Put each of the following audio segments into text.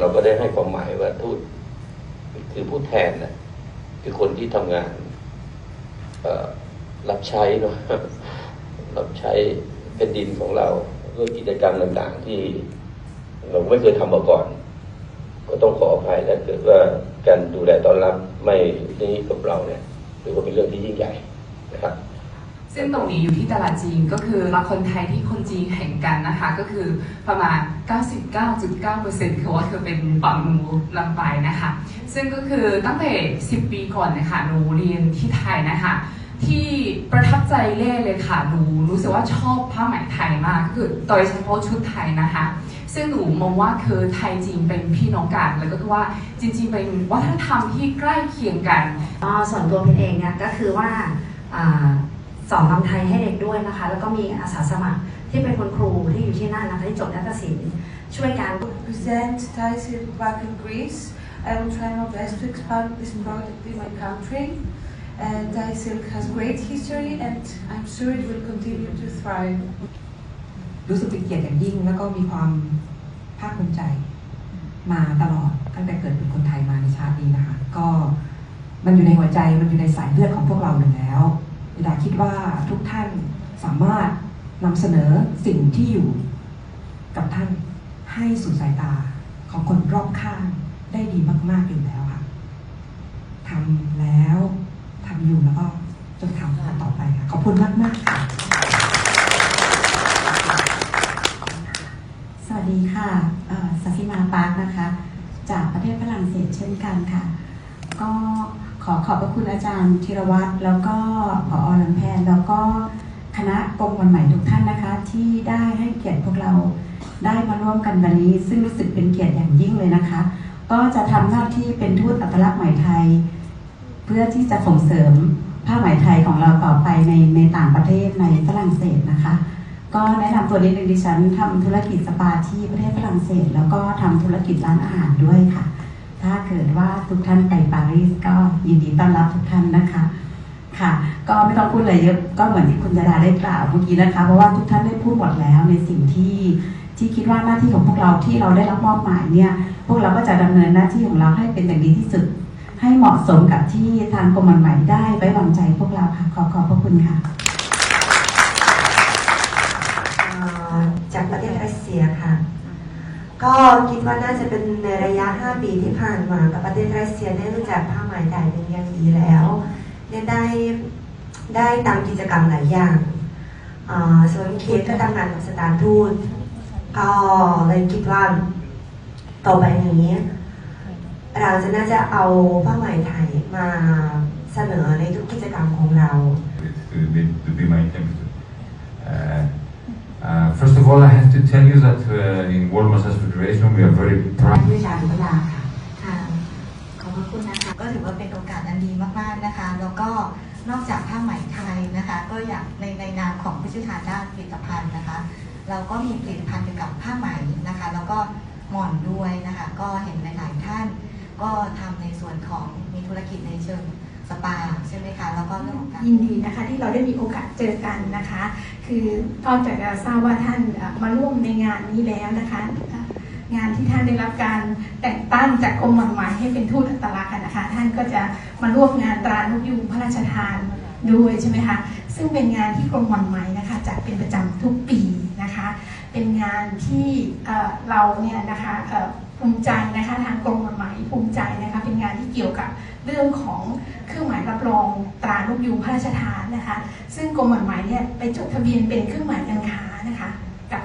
เราก็ได้ให้ความหมายว่าทูตคือผู้แทนนะคือคนที่ทำงานรับใช้เนาะรับใช้แผ่นดินของเราด้วยกิจกรรมต่างๆ ที่เราไม่เคยทำมาก่อน ก็ต้องขออภัยถ้าเกิดว่าการดูแลต้อนรับไม่นี้กับเราเนี่ยถือว่าเป็นเรื่องที่ยิ่งใหญ่นะครับ ซึ่งตรงนี้อยู่ที่ตลาดจีนก็คือเราคนไทยที่คนจีนแข่งกันนะคะ ก็คือประมาณ 99.9%คือว่าคือเป็นฝั่งหนูลำไปนะคะ ซึ่งก็คือตั้งแต่ 10 ปีก่อนนะคะหนูเรียนที่ไทยนะคะ ที่ประทับใจเล่เลยค่ะหนูรู้สึกว่าชอบผ้าไหมไทยมากก็คือโดยเฉพาะชุดไทยนะคะ ซึ่งหนูมองว่าคือไทยจีนเป็นพี่น้องกันแล้วก็คือว่าจริง ๆ เป็นวัฒนธรรมที่ใกล้เคียงกันก็ส่วนตัวพินเองเนี่ยก็คือว่า สอนรำไทยให้เด็กด้วยนะคะ แล้วก็มีอาสาสมัครที่เป็นคุณครูที่อยู่ที่นั่นนะคะที่จบนักศิลป์ช่วยกัน present Thai silk back in Greece. I will try my best to expand this project in my country. And Thai silk has great history and I'm sure it will continue to thrive. รู้สึกเป็นเกียรติอย่างยิ่งแล้วก็มีความภาคภูมิใจ มาตลอดตั้งแต่เกิดเป็นคนไทยมาในชาตินี้นะคะ ก็มันอยู่ในหัวใจมันอยู่ในสายเลือดของพวกเราอยู่แล้ว เวลาคิดว่าทุกท่านสามารถนำเสนอสิ่งที่อยู่กับท่านให้สู่สายตาของคนรอบข้างได้ดีมาก ๆ อยู่แล้วค่ะทำแล้วทำอยู่แล้วก็จะทำต่อไปค่ะ ขอบคุณมากๆค่ะ สวัสดีค่ะสัสิมาปาร์คนะคะ จากประเทศฝรั่งเศสเช่นกันค่ะ ก็ ขอขอบพระคุณอาจารย์ธีรวัตรแล้วก็ผอลำแพนแล้วก็คณะกรมวันใหม่ทุกท่านนะคะ ที่ได้ให้เกียรติพวกเราได้มาร่วมกันวันนี้ ซึ่งรู้สึกเป็นเกียรติอย่างยิ่งเลยนะคะ ก็จะทำหน้าที่เป็นทูตอัตลักษณ์ไหมไทย เพื่อที่จะส่งเสริมผ้าไหมไทยของเราต่อไปในในต่างประเทศในฝรั่งเศสนะคะ ก็แนะนำตัวนิดนึงดิฉันทำธุรกิจสปาที่ประเทศฝรั่งเศส แล้วก็ทำธุรกิจร้านอาหารด้วยค่ะ ถ้าเกิดว่าทุกท่านไปปารีสก็ยินดีต้อนรับทุกท่านนะคะ ค่ะ ก็ไม่ต้องพูดอะไรเยอะก็เหมือนที่คุณจดาได้กล่าวเมื่อกี้นะคะ เพราะว่าทุกท่านได้พูดหมดแล้วในสิ่งที่ที่คิดว่าหน้าที่ของพวกเราที่เราได้รับมอบหมายเนี่ยพวกเราก็จะดำเนินหน้าที่ของเราให้เป็นอย่างดีที่สุด ให้เหมาะสมกับที่ทางกรมหมายได้ไว้วางใจพวกเราค่ะขอขอบพระคุณค่ะ เอ่อจากประเทศรัสเซียค่ะ ก็คิดว่าน่าจะเป็นในระยะ 5 ปีที่ผ่านมากับประเทศรัสเซียได้รู้จักผ้าไหมไทยเป็นอย่างดีแล้วเนี่ยได้ได้ตามกิจกรรมหลายอย่างส่วนเคสก็ทำงานกับสถานทูตก็เลยคิดว่าต่อไปนี้ เราจะน่าจะเอาผ้าไหมไทยมาเสนอในทุกกิจกรรมของเรา uh, first of all, I have to tell you that uh, in World Massage Federation we are very proud. วิชาดุลาค่ะค่ะขอบพระคุณนะคะก็ถือว่าเป็นโอกาสอันดีมากๆนะคะ แล้วก็นอกจากผ้าไหมไทยนะคะ ก็อยากในในนามของผู้เชี่ยวชาญด้านผลิตภัณฑ์นะคะ เราก็มีผลิตภัณฑ์เกี่ยวกับผ้าไหมนะคะ แล้วก็หมอนด้วยนะคะ ก็เห็นหลายๆท่าน ก็ทำในส่วนของมีธุรกิจในเชิงสปาใช่ไหมคะแล้วก็เรื่องของการยินดีนะคะที่เราได้มีโอกาสเจอกันนะคะ คือก็จะทราบว่าท่านเอ่อมาร่วมในงานนี้แล้วนะคะเอ่อ งานที่ท่านได้รับการแต่งตั้งจากกรมหม่อนไหมายให้เป็นทูตอัตลักษณ์นะคะ ท่านก็จะมาร่วมงานตรานกยูงพระราชทานด้วยใช่ไหมคะซึ่งเป็นงานที่กรมหม่อนไหมายนะคะจัดเป็นประจำทุกปีนะคะ เป็นงานที่เราเนี่ยนะคะภูมิใจนะคะทางกรมหม่อนไหมายภูมิใจนะคะเป็นงานที่เกี่ยวกับเรื่องของเครื่องหมายรับรองตรานกยูงพระราชทานนะคะ ซึ่งกรมหม่อนไหมายเนี่ยไปจดทะเบียนเป็นเครื่องหมายการค้า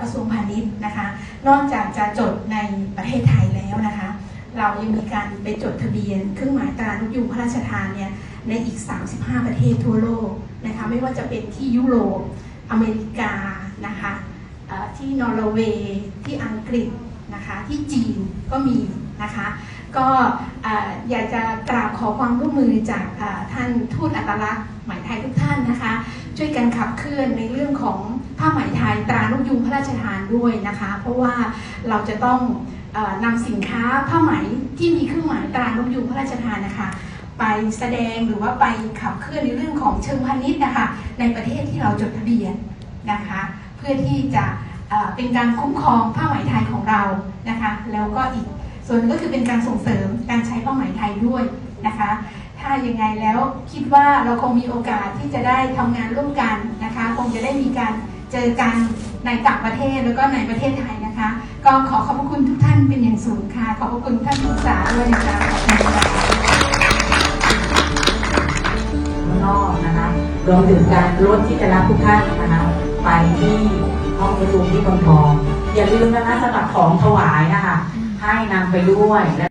ระทรวงพาณิชย์นะคะ นอกจากจะจดในประเทศไทยแล้วนะคะ เรายังมีการไปจดทะเบียน เครื่องหมายตรานกยูงพระราชทานเนี่ยในอีก 35 ประเทศทั่วโลกนะคะไม่ว่าจะเป็นที่ยุโรปอเมริกานะคะที่นอร์เวย์ที่อังกฤษนะคะที่จีนก็มีนะคะก็เอ่อยากจะกราบขอความร่วมมือจากท่านทูตอัตลักษณ์หมไทยทุกท่านนะคะ ช่วยกันขับเคลื่อนในเรื่องของผ้าไหมไทยตรานกยูงพระราชทานด้วยนะคะ เพราะว่าเราจะต้องออนำสินค้าผ้าไหมที่มีเครื่องหมายตรานกยูงพระราชทานนะคะ ไปแสดงหรือว่าไปขับเคลื่อนในเรื่องของเชิงพาณิชย์นะคะ ในประเทศที่เราจดทะเบียนนะคะ เพื่อที่จะเป็นการคุ้มครองผ้าไหมไทยของเรานะคะ แล้วก็อีกส่วนก็คือเป็นการส่งเสริมการใช้ผ้าไหมไทยด้วยนะคะ ถ้ายังไงแล้วคิดว่าเราคงมีโอกาสที่จะได้ทำงานร่วมกันนะคะ คงจะได้มีการเจอกันในต่างประเทศแล้วก็ในประเทศไทยนะคะ ก็ขอขอบพระคุณทุกท่านเป็นอย่างสูงค่ะ ขอบพระคุณท่านผู้ศึกษาด้วยนะคะขอบคุณค่ะ ข้างนอกนะคะรวมถึงการรถที่จะรับทุกท่านนะคะไปที่ห้องประชุมที่เมืองทอง อย่าลืมนะคะสำหรับของถวายนะคะ ให้นำไปด้วย